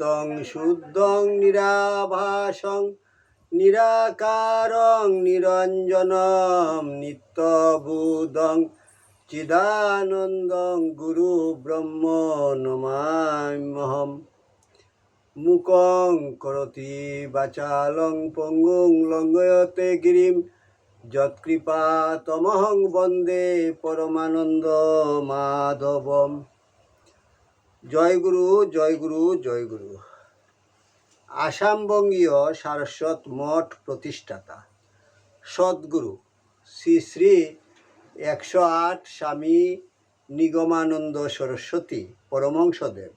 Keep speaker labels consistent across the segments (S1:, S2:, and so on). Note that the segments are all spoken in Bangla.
S1: নিত্যং শুদ্ধং, নিরাভাসং, নিরাকারং, নিরঞ্জনম নিত্যবুদং চিদানন্দং, গুরু ব্রহ্ম, নমাম্যহম। মুকং করতি বাচালং, পঙ্গুং লঙ্ঘয়তে গিরিম। যৎকৃপা তমহং বন্দে পরমানন্দ মাধবম। জয় গুরু জয় গুরু জয় গুরু। আসামবঙ্গীয় সারস্বত মঠ প্রতিষ্ঠাতা। সদ্গুরু, শ্রী শ্রী একশো আট স্বামী নিগমানন্দ সরস্বতী পরমংসদেব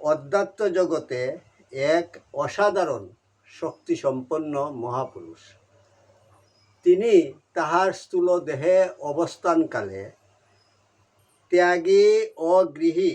S1: অধ্যাত্ম জগতে এক অসাধারণ শক্তিসম্পন্ন মহাপুরুষ। তিনি তাহার স্থূল দেহে অবস্থানকালে ত্যাগী ও গৃহী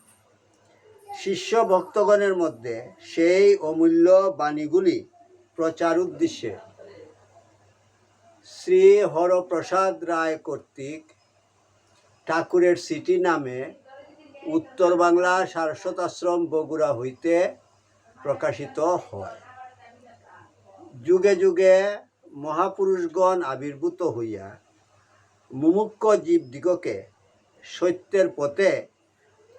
S1: শিষ্য ভক্তগণের মধ্যে সেই অমূল্য বাণীগুলি প্রচার উদ্দেশ্যে শ্রী হরপ্রসাদ রায় কর্তৃক ঠাকুরের সিটি নামে উত্তর বাংলা সারস্বত আশ্রম বগুড়া হইতে প্রকাশিত হয়। যুগে যুগে মহাপুরুষগণ আবির্ভূত হইয়া মুমুক্ষ জীবদিগকে সত্যের পথে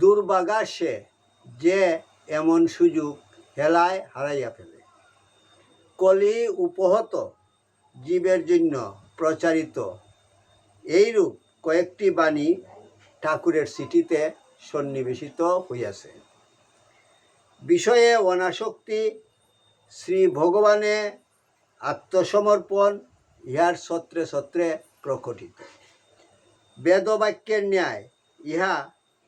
S1: দুর্বাগা সে যে এমন সুযোগ হেলায় হারাইয়া ফেলে। কলি উপহত জীবের জন্য প্রচারিত। এইরূপ কয়েকটি বাণী ঠাকুরের সিটিতে সন্নিবেশিত হইয়াছে। বিষয়ে অনাসক্তি, শ্রী ভগবানে আত্মসমর্পণ ইহার সত্রে সত্রে প্রকটিত। বেদবাক্যের ন্যায় ইহা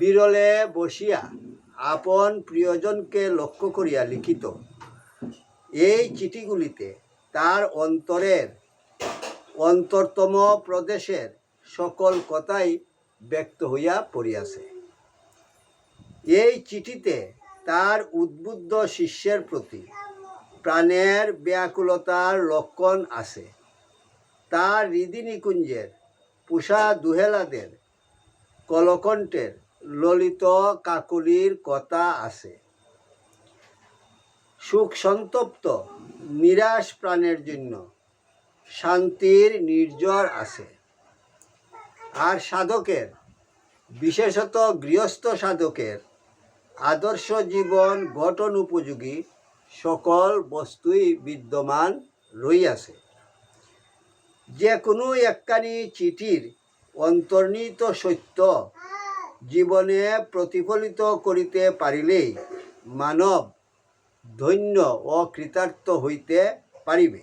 S1: বিরলে বসিয়া আপন প্রিয়জনকে লক্ষ্য করিয়া লিখিত, এই চিঠিগুলিতে তার অন্তরের অন্তরতম প্রদেশের সকল কথাই ব্যক্ত হইয়া পড়িয়াছে। এই চিঠিতে তার উদ্বুদ্ধ শিষ্যের প্রতি প্রাণের ব্যাকুলতার লক্ষণ আছে। তার হৃদি নিকুঞ্জের পুষা দুহেলাদের কলকণ্ঠের ললিত কাকলির কথা আছে। সুখ সন্তপ্ত, নিরাশ প্রাণের জন্য শান্তির নির্জর আছে। আর সাধকের, বিশেষত গৃহস্থ সাধকের, আদর্শ জীবন গঠন উপযোগী সকল বস্তুই বিদ্যমান রইয়াছে। যে কোনো একখানি চিঠির অন্তর্নিহিত সত্য জীবনে প্রতিফলিত করিতে পারিলেই মানব ধন্য ও কৃতার্থ হইতে পারিবে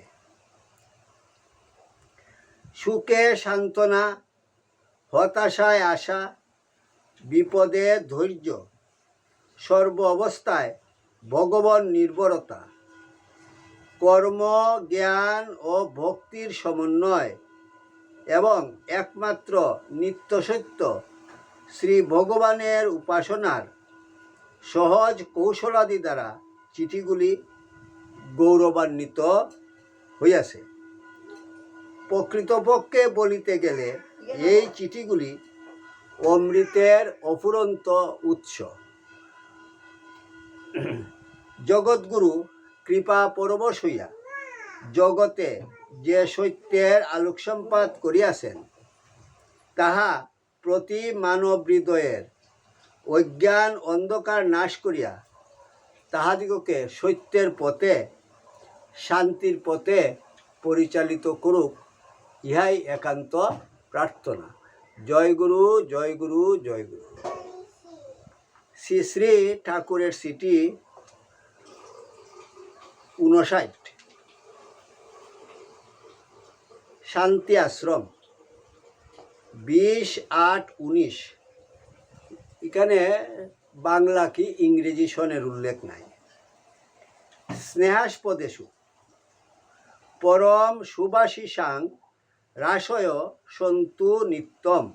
S1: সুখে সান্ত্বনা হতাশায় আশা, বিপদে ধৈর্য সর্ব অবস্থায় ভগবান নির্ভরতা কর্ম জ্ঞান ও ভক্তির সমন্বয় এবং একমাত্র নিত্যসত্য শ্রী ভগবানের উপাসনার সহজ কৌশলাদি দ্বারা চিঠিগুলি গৌরবান্বিত হইয়াছে। প্রকৃতপক্ষে বলিতে গেলে এই চিঠিগুলি অমৃতের অফুরন্ত উৎস। জগৎগুরু কৃপা পরবশ হইয়া জগতে যে সত্যের আলোক সম্পাদ করিয়াছেন, তাহা প্রতি মানব হৃদয়ের অজ্ঞান অন্ধকার নাশ করিয়া তাহাদিগকে সত্যের পথে, শান্তির পথে পরিচালিত করুক, ইহাই একান্ত প্রার্থনা। জয় গুরু জয় গুরু জয় গুরু। শ্রী শ্রী ঠাকুরের সিটি উনষাট শান্তি আশ্রম। বিশ আট উনিশ। এখানে বাংলা কি ইংরেজি সনের উল্লেখ নাই। স্নেহাস্পদেশু। পরম সুবাসিসাং রাসয় সন্তু নিত্যম।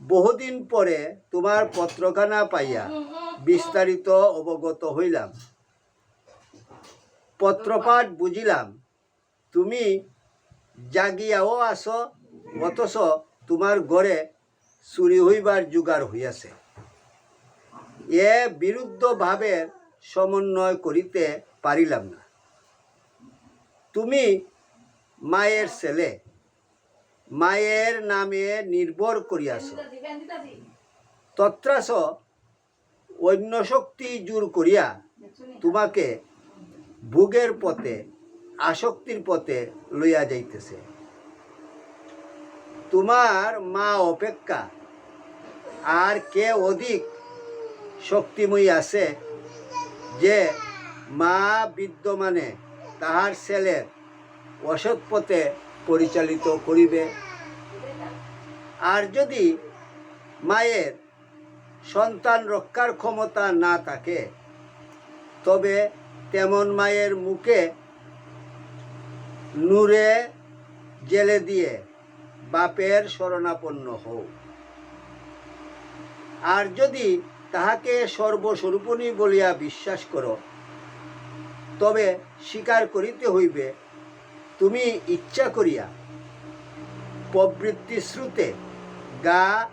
S1: বহুদিন পরে তোমার পত্রখানা পাইয়া বিস্তারিত অবগত হইলাম। পত্রপাঠ বুঝিলাম, তুমি জাগিয়াও আসো, অথচ তোমার ঘরে চুরি হইবার জোগাড় হইয়াছে। এ বিরুদ্ধ ভাবের সমন্বয় করিতে পারিলাম না। তুমি মায়ের ছেলে, মায়ের নামে নির্ভর করিয়াছ। তত্রাস অন্য শক্তি জোর করিয়া তোমাকে ভোগের পথে আসক্তির পথে লইয়া যাইতেছে। তোমার মা অপেক্ষা, আর কে অধিক শক্তিময়ী আছে যে মা বিদ্যমানে তাহার ছেলের অসৎ পথে পরিচালিত করিবে? আর যদি মায়ের সন্তান রক্ষার ক্ষমতা না থাকে, তবে তেমন মায়ের মুখে নূরে জেলে দিয়ে বাপের শরণাপন্ন হও। আর যদি তাহাকে সর্বস্বরূপণী বলিয়া বিশ্বাস করো, তবে স্বীকার করিতে হইবে, তুমি ইচ্ছা করিয়া প্রবৃত্তি শ্রুতে গা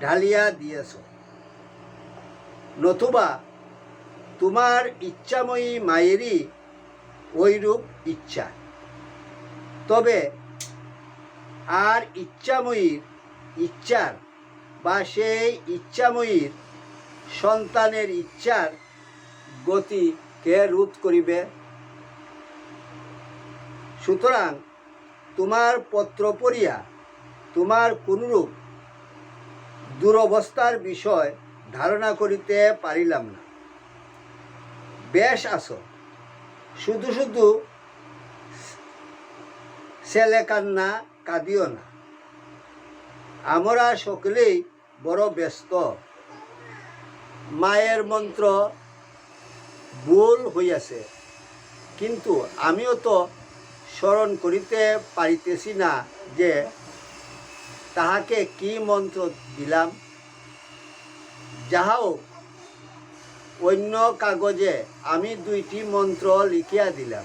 S1: ঢালিয়া দিয়েছ, নতুবা তোমার ইচ্ছাময়ী মায়েরই ওইরূপ ইচ্ছা। তবে আর ইচ্ছাময়ীর ইচ্ছার বা সেই ইচ্ছাময়ীর সন্তানের ইচ্ছার গতি কে রোধ করিবে? সুতরাং তোমার পত্র পড়িয়া তোমার কোনরূপ দুরবস্থার বিষয় ধারণা করিতে পারিলাম না। বেশ আসো শুধু শুধু ছেলে কান্না, কাঁদিও না। আমরা সকলেই বড় ব্যস্ত। মায়ের মন্ত্র ভুল হইয়াছে। কিন্তু আমিও তো স্মরণ করিতে পারিতেছি না যে তাহাকে কি মন্ত্র দিলাম। যাহাও অন্য কাগজে আমি দুইটি মন্ত্র লিখিয়া দিলাম।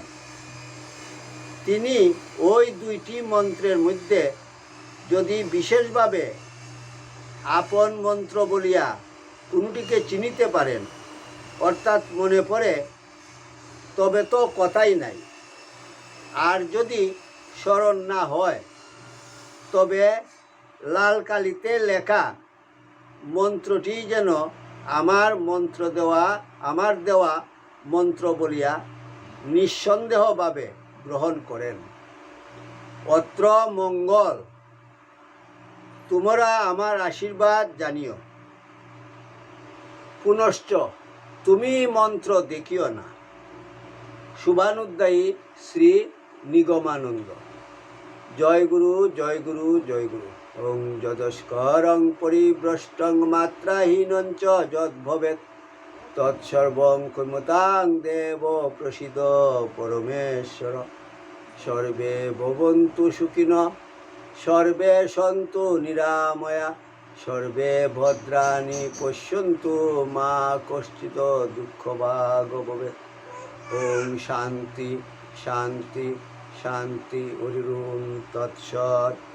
S1: তিনি ওই দুইটি মন্ত্রের মধ্যে যদি বিশেষভাবে আপন মন্ত্র বলিয়া কোনটিকে চিনিতে পারেন, অর্থাৎ মনে পড়ে, তবে তো কথাই নাই। আর যদি স্মরণ না হয়, তবে লাল কালিতে লেখা মন্ত্রটি যেন আমার মন্ত্র দেওয়া, আমার দেওয়া মন্ত্র বলিয়া নিঃসন্দেহভাবে গ্রহণ করেন। অত্র মঙ্গল, তোমরা আমার আশীর্বাদ জানিও। পুনশ্চ, তুমি মন্ত্র দেখিও না। শুভানুদ্দায়ী শ্রী নিগমানন্দ। জয় গুরু জয় গুরু জয় গুরু। ওং যদস্করং পরিভ্রষ্টং মাত্রাহীনং চ যদ্ভবেৎ। তৎসর্বং ক্ষমতাং দেব প্রসিদ পরমেশ্বর। সর্বে ভবন্তু সুখিন, সর্বে সন্তু নিরাময়া, সর্বে ভদ্রাণি পশ্যন্তু মা কশ্চিত দুঃখ ভাগ ভবেৎ ওম শান্তি শান্তি শান্তি হরিম তৎসৎ।